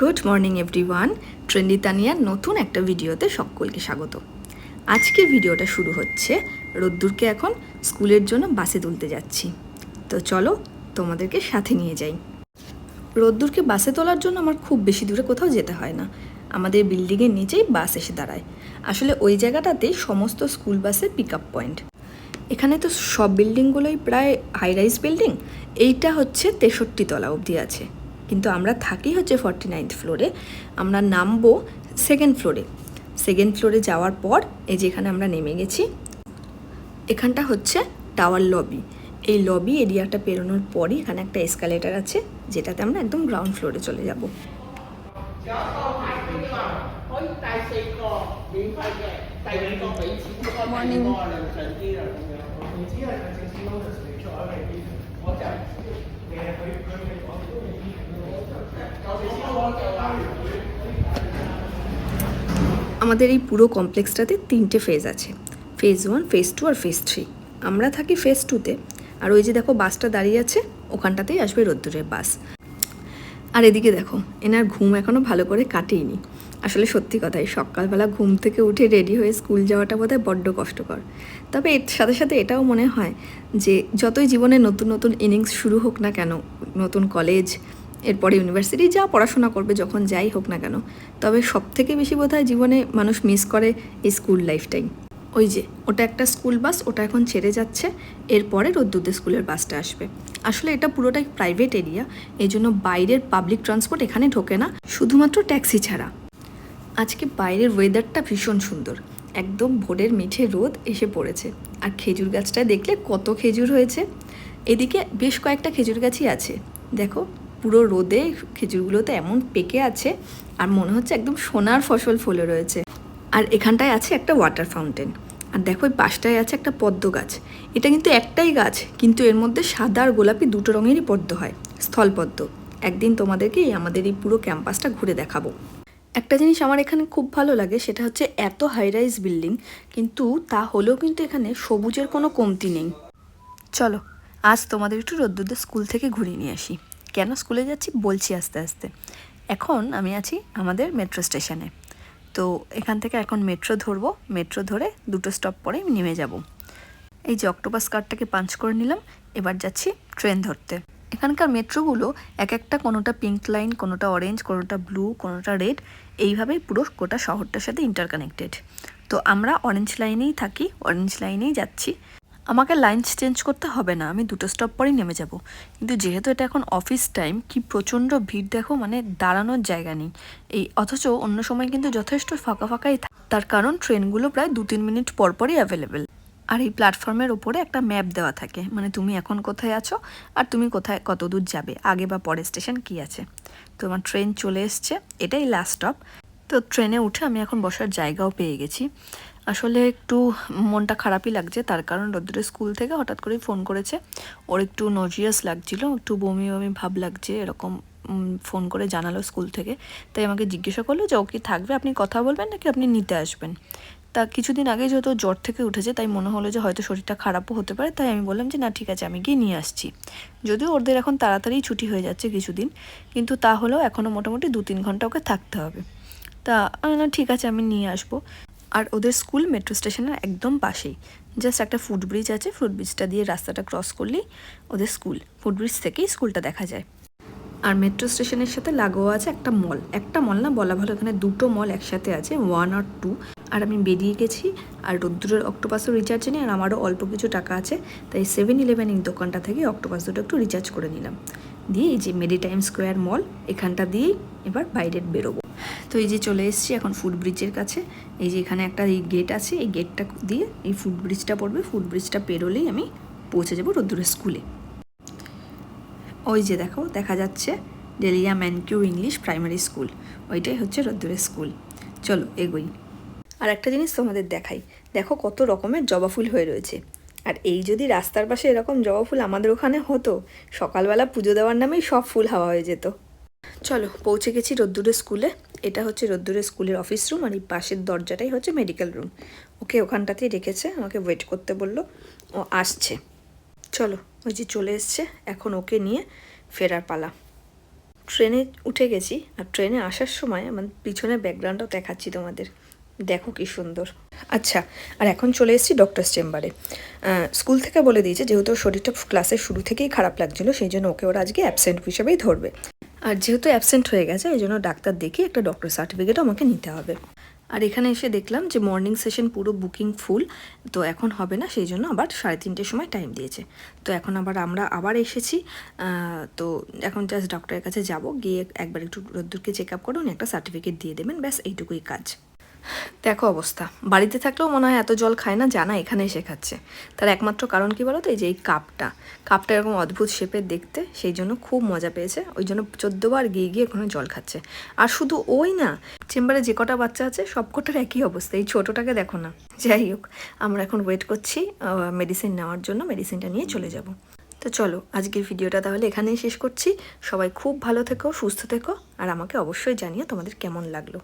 Good morning everyone. Trendy তানিয়ার নতুন একটা ভিডিওতে সকলকে স্বাগত। আজকে ভিডিওটা শুরু হচ্ছে রোদ্দুরকে এখন স্কুলের জন্য বাসে তুলতে যাচ্ছি। তো চলো তোমাদেরকে সাথে নিয়ে যাই। রোদ্দুরকে বাসে তোলার জন্য আমার খুব বেশি দূরে কোথাও যেতে হয় না। আমাদের বিল্ডিংয়ের নিচেই বাস এসে দাঁড়ায়। আসলে ওই জায়গাটাতেই সমস্ত স্কুল বাসের পিক আপ পয়েন্ট এখানে তো সব বিল্ডিংগুলোই প্রায় হাই রাইজ বিল্ডিং এইটা হচ্ছে তেষট্টি তলা অবধি আছে। কিন্তু আমরা থাকি হচ্ছে ফর্টি নাইন্থ ফ্লোরে আমরা নামবো সেকেন্ড ফ্লোরে সেকেন্ড ফ্লোরে যাওয়ার পর এই যেখানে আমরা নেমে গেছি। এখানটা হচ্ছে টাওয়ার লবি এই লবি এরিয়াটা পেরোনোর পরই এখানে একটা এসকালেটার আছে, যেটাতে আমরা একদম গ্রাউন্ড ফ্লোরে চলে যাব। 有 আমাদের এই পুরো কমপ্লেক্সটাতে তিনটে ফেজ আছে। ফেজ ওয়ান ফেজ টু আর ফেজ থ্রি আমরা থাকি ফেজ টুতে আর ওই যে দেখো বাসটা দাঁড়িয়ে আছে, ওখানটাতেই আসবে রোদ্দুরের বাস। আর এদিকে দেখো, এনার ঘুম এখনও ভালো করে কাটেইনি। আসলে সত্যি কথাই, সকালবেলা ঘুম থেকে উঠে রেডি হয়ে স্কুল যাওয়াটা বোধহয় বড্ড কষ্টকর। তবে এর সাথে সাথে এটাও মনে হয় যে, যতই জীবনে নতুন নতুন ইনিংস শুরু হোক না কেন, নতুন কলেজ এরপরে ইউনিভার্সিটি যা পড়াশোনা করবে যখন যাই হোক না কেন, তবে সব থেকে বেশি বোধহয় জীবনে মানুষ মিস করে এই স্কুল লাইফটাই ওই যে, ওটা একটা স্কুল বাস ওটা এখন ছেড়ে যাচ্ছে, এরপরে রোদ্দুতে স্কুলের বাসটা আসবে। আসলে এটা পুরোটাই প্রাইভেট এরিয়া এই জন্য বাইরের পাবলিক ট্রান্সপোর্ট এখানে ঢোকে না, শুধুমাত্র ট্যাক্সি ছাড়া। আজকে বাইরের ওয়েদারটা ভীষণ সুন্দর, একদম ভোরের মিঠে রোদ এসে পড়েছে। আর খেজুর গাছটা দেখলে কত খেজুর হয়েছে। এদিকে বেশ কয়েকটা খেজুর গাছই আছে, দেখো পুরো রোদে খেজুরগুলোতে এমন পেকে আছে আর মনে হচ্ছে একদম সোনার ফসল ফলে রয়েছে। আর এখানটায় আছে একটা ওয়াটার ফাউন্টেন আর দেখো ওই পাশটায় আছে একটা পদ্ম গাছ। এটা কিন্তু একটাই গাছ, কিন্তু এর মধ্যে সাদা আর গোলাপি দুটো রঙেরই পদ্ম হয় স্থলপদ্ম একদিন তোমাদেরকে আমাদের এই পুরো ক্যাম্পাসটা ঘুরে দেখাবো। একটা জিনিস আমার এখানে খুব ভালো লাগে, সেটা হচ্ছে এত হাই রাইজ বিল্ডিং কিন্তু তা হলেও কিন্তু এখানে সবুজের কোনো কমতি নেই। চলো, আজ তোমাদের একটু রোদ্দুরদের স্কুল থেকে ঘুরিয়ে নিয়ে আসি। কেন স্কুলে যাচ্ছি বলছি আস্তে আস্তে। এখন আমি আছি আমাদের মেট্রো স্টেশনে তো এখান থেকে এখন মেট্রো ধরবো মেট্রো ধরে দুটো স্টপ পরে নেমে যাব। এই যে অক্টোপাস কার্ডটাকে পাঞ্চ করে নিলাম, এবার যাচ্ছি ট্রেন ধরতে। এখানকার মেট্রোগুলো এক একটা কোনোটা পিঙ্ক লাইন কোনোটা অরেঞ্জ কোনোটা ব্লু কোনোটা রেড এইভাবেই পুরো গোটা শহরটার সাথে ইন্টারকানেক্টেড তো আমরা অরেঞ্জ লাইনেই থাকি অরেঞ্জ লাইনেই যাচ্ছি। আমাকে লাইন চেঞ্জ করতে হবে না, আমি দুটো স্টপ পরেই নেমে যাব। কিন্তু যেহেতু এটা এখন অফিস টাইম, কি প্রচণ্ড ভিড় দেখো মানে দাঁড়ানোর জায়গা নেই। এই, অথচ অন্য সময় কিন্তু যথেষ্ট ফাঁকা ফাঁকাই তার কারণ ট্রেনগুলো প্রায় দু তিন মিনিট পর পরই অ্যাভেলেবেল আর এই প্ল্যাটফর্মের ওপরে একটা ম্যাপ দেওয়া থাকে মানে তুমি এখন কোথায় আছো আর তুমি কোথায় কত দূর যাবে, আগে বা পরের স্টেশন কি আছে। তোমার ট্রেন চলে এসছে, এটাই লাস্ট স্টপ তো ট্রেনে উঠে আমি এখন বসার জায়গাও পেয়ে গেছি। আসলে একটু মনটা খারাপই লাগছে, তার কারণ রোদ্দুরের স্কুল থেকে হঠাৎ করেই ফোন করেছে। ওর একটু নজিয়াস লাগছিল, একটু বমি বমি ভাব লাগছে, এরকম ফোন করে জানালো স্কুল থেকে। তাই আমাকে জিজ্ঞাসা করল যে, ও কি থাকবে? আপনি কথা বলবেন নাকি আপনি নিতে আসবেন? তা কিছুদিন আগে যেহেতু জ্বর থেকে উঠেছে, তাই মনে হলো যে, হয়তো শরীরটা খারাপও হতে পারে। তাই আমি বললাম যে, না, ঠিক আছে, আমি গিয়ে নিয়ে আসছি। যদিও ওদের এখন তাড়াতাড়ি ছুটি হয়ে যাচ্ছে কিছুদিন, কিন্তু তা হলেও এখনও মোটামুটি দু তিন ঘণ্টা ওকে থাকতে হবে। তা আমি ঠিক আছে, আমি নিয়ে আসব। আর ওদের স্কুল মেট্রো স্টেশনের একদম পাশেই। জাস্ট একটা ফুটব্রিজ আছে ফুটব্রিজটা দিয়ে রাস্তাটা ক্রস করলেই ওদের স্কুল। ফুটব্রিজ থেকেই স্কুলটা দেখা যায়। আর মেট্রো স্টেশনের সাথে লাগোয়া আছে একটা মল। একটা মল না, বলা ভালো, এখানে দুটো মল একসাথে আছে ওয়ান আর টু আর আমি বেরিয়ে গেছি, আর রোদ্দুরের অক্টোপাসও রিচার্জ নেই আর আমারও অল্প কিছু টাকা আছে, তাই সেভেন ইলেভেন এই দোকানটা থেকে অক্টোপাস দুটো একটু রিচার্জ করে নিলাম। দিয়ে এই যে মেরিটাইম স্কোয়ার মল এখানটা দিয়েই এবার বাইরে বেরোবো। তো এই যে চলে এসেছি এখন ফুট ব্রিজের কাছে। এই যে এখানে একটা এই গেট আছে, এই গেটটা দিয়ে এই ফুট ব্রিজটা পড়বে। ফুট ব্রিজটা পেরোলেই আমি পৌঁছে যাব রোদ্দুরের স্কুলে ওই যে দেখো, দেখা যাচ্ছে ডেলিয়া ম্যানকিউ ইংলিশ প্রাইমারি স্কুল ওইটাই হচ্ছে রোদ্দুরের স্কুল চলো এগোই। আর একটা জিনিস তোমাদের দেখাই। দেখো কত রকমের জবা ফুল হয়ে রয়েছে। আর এই যদি রাস্তার পাশে এরকম জবা ফুল আমাদের ওখানে হতো, সকালবেলা পুজো দেওয়ার নামেই সব ফুল হাওয়া হয়ে যেত। চলো পৌঁছে গেছি রোদ্দুরের স্কুলে এটা হচ্ছে রোদ্দুরের স্কুলের অফিস রুম আর এই পাশের দরজাটাই হচ্ছে মেডিকেল রুম ওকে ওখানটাতেই রেখেছে, আমাকে ওয়েট করতে বলল, ও আসছে। চলো, ওই যে চলে এসছে, এখন ওকে নিয়ে ফেরার পালা। ট্রেনে উঠে গেছি, আর ট্রেনে আসার সময় আমার পিছনের ব্যাকগ্রাউন্ডটাও দেখাচ্ছি তোমাদের। দেখো কি সুন্দর। আচ্ছা আর এখন চলে এসেছি ডক্টরস চেম্বারে স্কুল থেকে বলে দিয়েছে, যেহেতু শরীরটা ক্লাসের শুরু থেকেই খারাপ লাগছিল, সেই জন্য ওকে ওরা আজকে অ্যাবসেন্ট হিসেবেই ধরবে। আর যেহেতু অ্যাবসেন্ট হয়ে গেছে, এই জন্য ডাক্তার দেখি একটা ডক্টর সার্টিফিকেটও আমাকে নিতে হবে। আর এখানে এসে দেখলাম যে মর্নিং সেশন পুরো বুকিং ফুল তো এখন হবে না, সেই জন্য আবার সাড়ে তিনটের সময় টাইম দিয়েছে। তো এখন আবার আমরা আবার এসেছি তো এখন জাস্ট ডক্টরের কাছে যাব, গিয়ে একবার একটু রোদ্দুরকে চেক আপ করে, উনি একটা সার্টিফিকেট দিয়ে দেবেন, ব্যাস এইটুকুই কাজ। দেখো অবস্থা। বাড়িতে থাকলেও মনে হয় এত জল খায় না, জানা এখানে এসে খাচ্ছে তার একমাত্র কারণ কি বলো তো এই যে এই কাপটা। কাপটা এরকম অদ্ভুত শেপের দেখতে, সেই জন্য খুব মজা পেয়েছে। ওই জন্য চোদ্দবার গিয়ে গিয়ে ওখানে জল খাচ্ছে। আর শুধু ওই না, চেম্বারে যে কটা বাচ্চা আছে, সব কটার একই অবস্থা। এই ছোটোটাকে দেখো না। যাই হোক, আমরা এখন ওয়েট করছি মেডিসিন নেওয়ার জন্য মেডিসিনটা নিয়ে চলে যাব। তো চলো, আজকের ভিডিওটা তাহলে এখানেই শেষ করছি। সবাই খুব ভালো থেকো, সুস্থ থেকো, আর আমাকে অবশ্যই জানিও তোমাদের কেমন লাগল।